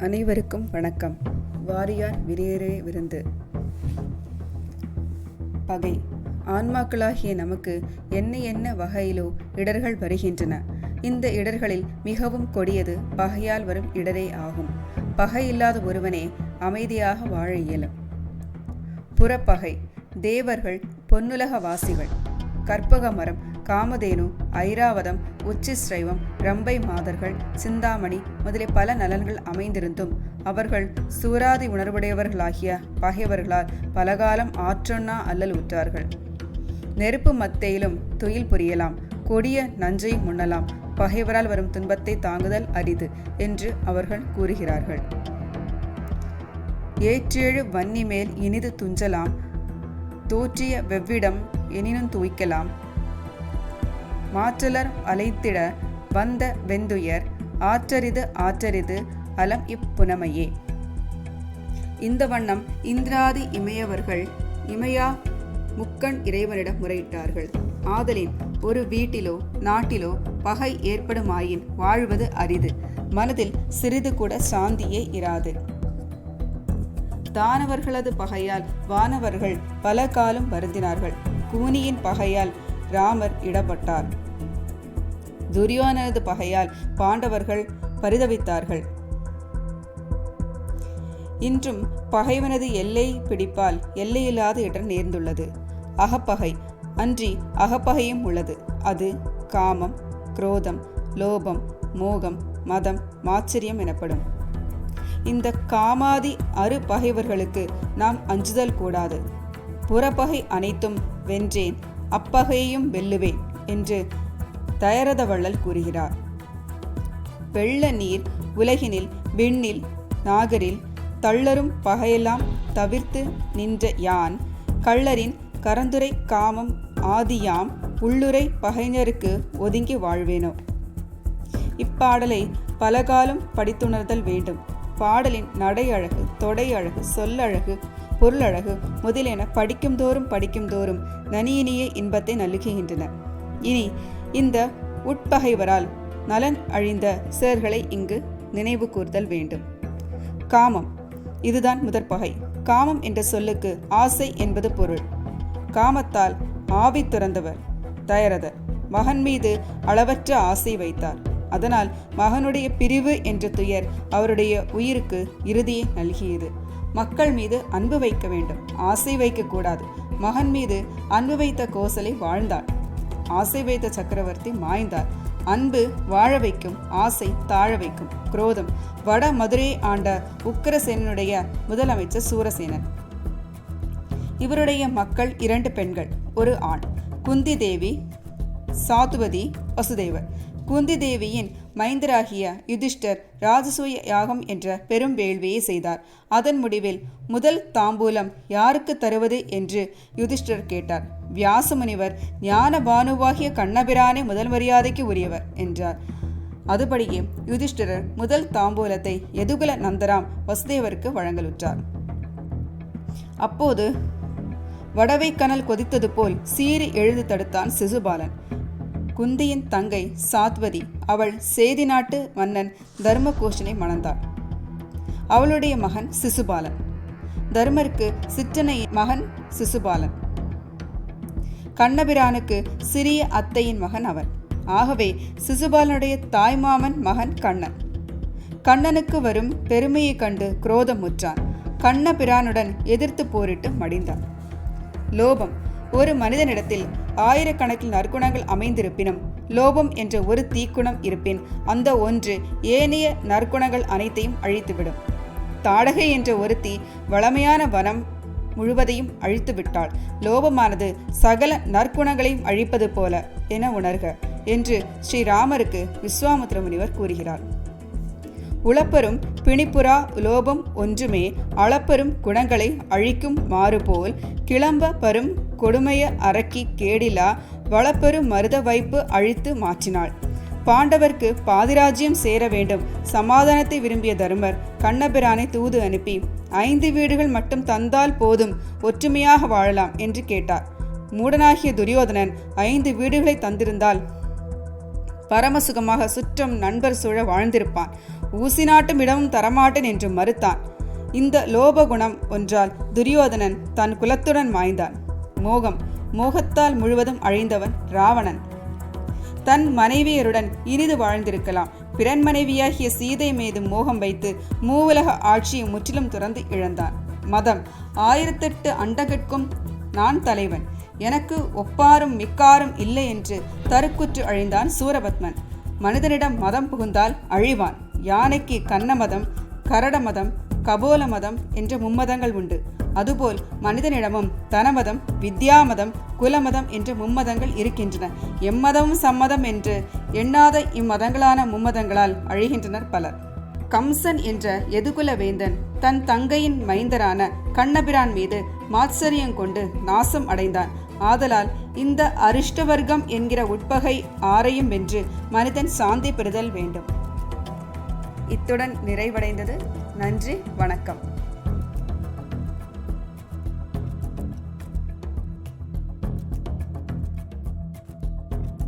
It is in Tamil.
அனைவருக்கும் வணக்கம். வாரியார் விரியரே விருந்து. பகை. ஆன்மாக்களாகிய நமக்கு என்ன என்ன வகையிலோ இடர்கள் வருகின்றன. இந்த இடர்களில் மிகவும் கொடியது பகையால் வரும் இடரே ஆகும். பகை இல்லாத ஒருவனே அமைதியாக வாழ இயலும். புறப்பகை. தேவர்கள் பொன்னுலக வாசிகள். கற்பக மரம் காமதேனு ஐராவதம் உச்சிஸ்ரைவம் ரம்பை மாதர்கள் சிந்தாமணி முதலிய பல நலன்கள் அமைந்திருந்தும் அவர்கள் சூராதி உணர்வுடையவர்களாகிய பகைவர்களால் பலகாலம் ஆற்றொன்னா அல்லல் உற்றார்கள். நெருப்பு மத்தையிலும் துயில் புரியலாம் கொடிய நஞ்சை முன்னலாம் பகைவரால் வரும் துன்பத்தை தாங்குதல் அரிது என்று அவர்கள் கூறுகிறார்கள். ஏற்றேழு வன்னி மேல் இனிது துஞ்சலாம் தோற்றிய வெவ்விடம் எனினும் துய்க்கலாம். மாற்றலர் அலைத்திட வந்த வெந்துயர் ஆற்றரிது ஆற்றரிது அலம் இப்புனமையே. இந்த வண்ணம் இந்திராதி இமையவர்கள் இமையா முக்கண் இறைவனிடம் முறையிட்டார்கள். ஆதலின் ஒரு வீட்டிலோ நாட்டிலோ பகை ஏற்படுமாயின் வாழ்வது அரிது. மனதில் சிறிது கூட சாந்தியே இராது. தானவர்களது பகையால் வானவர்கள் பல காலம் வருந்தினார்கள். கூனியின் பகையால் ராமர் இடப்பட்டார். துரியோனது பகையால் பாண்டவர்கள் பரிதவித்தார்கள். இன்றும் பகைவனது எல்லை பிடிப்பால் எல்லையில்லாத இடம் நேர்ந்துள்ளது. அகப்பகை அன்றி அகப்பகையும் உள்ளது. அது காமம் குரோதம் லோபம் மோகம் மதம் மாச்சரியம் எனப்படும். இந்த காமாதி அரு பகைவர்களுக்கு நாம் அஞ்சுதல் கூடாது. புறப்பகை அனைத்தும் வென்றேன் அப்பகையையும் வெல்லுவேன் என்று தயரத வள்ளல் கூறுகிறார். வெள்ள நீர் உலகினில் விண்ணில் நாகரில் தள்ளரும் பகையெல்லாம் தவிர்த்து நின்ற யான் கள்ளரின் கரந்துரை காமம் ஆதியாம் உள்ளுரை பகைஞருக்கு ஒதுங்கி வாழ்வேனோ? இப்பாடலை பலகாலம் படித்துணர்தல் வேண்டும். பாடலின் நடை அழகு தொடை அழகு சொல்லழகு பொருளழகு முதலென படிக்கும் தோறும் படிக்கும் தோறும் நனியினிய இன்பத்தை நல்குகின்றன. இனி இந்த உட்பகைவரால் நலன் அழிந்த சேர்களை இங்கு நினைவு கூர்தல் வேண்டும். காமம் இதுதான் முதற்பகை. காமம் என்ற சொல்லுக்கு ஆசை என்பது பொருள். காமத்தால் ஆவி துறந்தவர் தயரதர். மகன் மீது அளவற்ற ஆசை வைத்தார். அதனால் மகனுடைய பிரிவு என்ற துயர் அவருடைய உயிருக்கு இறுதியை நல்கியது. மக்கள் மீது அன்பு வைக்க வேண்டும். ஆசை வைக்கக்கூடாது. மகன் மீது அன்பு வைத்த கோசலை வாழ்ந்தாள் ஆசை வைத்த சக்கரவர்த்தி மாய்ந்தார். அன்பு வாழ வைக்கும் ஆசை தாழ வைக்கும். குரோதம். வட மதுரையை ஆண்ட உக்கரசேனனுடைய முதலமைச்சர் சூரசேனன். இவருடைய மக்கள் இரண்டு பெண்கள். ஒரு ஆண். குந்தி தேவி சாத்துவதி வசுதேவர். குந்தி தேவியின் மைந்தராகிய யுதிஷ்டர் ராஜசூய யாகம் என்ற பெரும் வேள்வியை செய்தார். அதன் முடிவில் முதல் தாம்பூலம் யாருக்கு தருவது என்று யுதிஷ்டர் கேட்டார். வியாசமுனிவர் ஞான பானுவாகிய கண்ணபிரானே முதல் மரியாதைக்கு உரியவர் என்றார். அதுபடியே யுதிஷ்டிரர் முதல் தாம்பூலத்தை எதுகுல நந்தராம் வசுதேவருக்கு வழங்கலுற்றார். அப்போது வடவை கனல் கொதித்தது போல் சீறி எழுது தடுத்தான் சிசுபாலன். குந்தியின் தங்கை சாத்வதி அவள் சேதி நாட்டு மன்னன் தர்மகோஷனை மணந்தாள். அவளுடைய மகன் சிசுபாலன். தர்மருக்கு சிற்றனை மகன் சிசுபாலன். கண்ணபிரானுக்கு சிறிய அத்தையின் மகன் அவன். ஆகவே சிசுபாலனுடைய தாய்மாமன் மகன் கண்ணன். கண்ணனுக்கு வரும் பெருமையை கண்டு குரோதமுற்றான் கண்ணபிரானுடன் எதிர்த்து போரிட்டு மடிந்தான். லோபம். ஒரு மனிதனிடத்தில் ஆயிரக்கணக்கில் நற்குணங்கள் அமைந்திருப்பினும் லோபம் என்ற ஒரு தீக்குணம் இருப்பின் அந்த ஒன்று ஏனைய நற்குணங்கள் அனைத்தையும் அழித்துவிடும். தாடகை என்ற ஒருத்தி வளமையான வனம் முழுவதையும் அழித்துவிட்டாள் லோபமானது சகல நற்குணங்களையும் அழிப்பது போல என உணர்க என்று ஸ்ரீராமருக்கு விஸ்வாமுத்திர முனிவர் கூறுகிறார். உளப்பெரும் பிணிப்புறா லோபம் ஒன்றுமே அளப்பெரும் குணங்களை அழிக்கும் மாறுபோல் கிளம்ப பரும் கொடுமைய அரக்கி கேடிலா வளப்பெரு மருத வைப்பு அழித்து மாற்றினாள். பாண்டவர்க்கு பாதிராஜ்யம் சேர வேண்டும். சமாதானத்தை விரும்பிய தருமர் கண்ணபிரானை தூது அனுப்பி ஐந்து வீடுகள் மட்டும் தந்தால் போதும் ஒற்றுமையாக வாழலாம் என்று கேட்டார். மூடனாகிய துரியோதனன் ஐந்து வீடுகளை தந்திருந்தால் பரமசுகமாக சுற்றம் நண்பர் சூழ வாழ்ந்திருப்பான். ஊசி நாட்டும் இடமும் தரமாட்டேன் என்று மறுத்தான். இந்த லோபகுணம் ஒன்றால் துரியோதனன் தன் குலத்துடன் மாய்ந்தான். மோகம். மோகத்தால் முழுவதும் அழிந்தவன் ராவணன். தன் மனைவியருடன் இனிது வாழ்ந்திருக்கலாம். பிறன் மனைவியாகிய சீதை மீது மோகம் வைத்து மூவுலக ஆட்சியை முற்றிலும் துறந்து இழந்தான். மதம். ஆயிரத்தெட்டு அண்டகட்கும் நான் தலைவன். எனக்கு ஒப்பாரும் மிக்காரும் இல்லை என்று தருக்குற்று அழிந்தான் சூரபத்மன். மனிதனிடம் மதம் புகுந்தால் அழிவான். யானைக்கு கன்னமதம் கரட மதம் கபோல மதம் என்ற மும்மதங்கள் உண்டு. அதுபோல் மனிதனிடமும் தனமதம் வித்யாமதம் குலமதம் என்று மும்மதங்கள் இருக்கின்றன. எம்மதமும் சம்மதம் என்று எண்ணாத இம்மதங்களான மும்மதங்களால் அழிகின்றனர் பலர். கம்சன் என்ற எதுகுல வேந்தன் தன் தங்கையின் மைந்தரான கண்ணபிரான் மீது மாத்சரியம் கொண்டு நாசம் அடைந்தான். ஆதலால் இந்த அரிஷ்டவர்க்கம் என்கிற உட்பகை ஆரையும் வென்று மனிதன் சாந்தி பெறுதல் வேண்டும். இத்துடன் நிறைவடைந்தது. நன்றி வணக்கம்.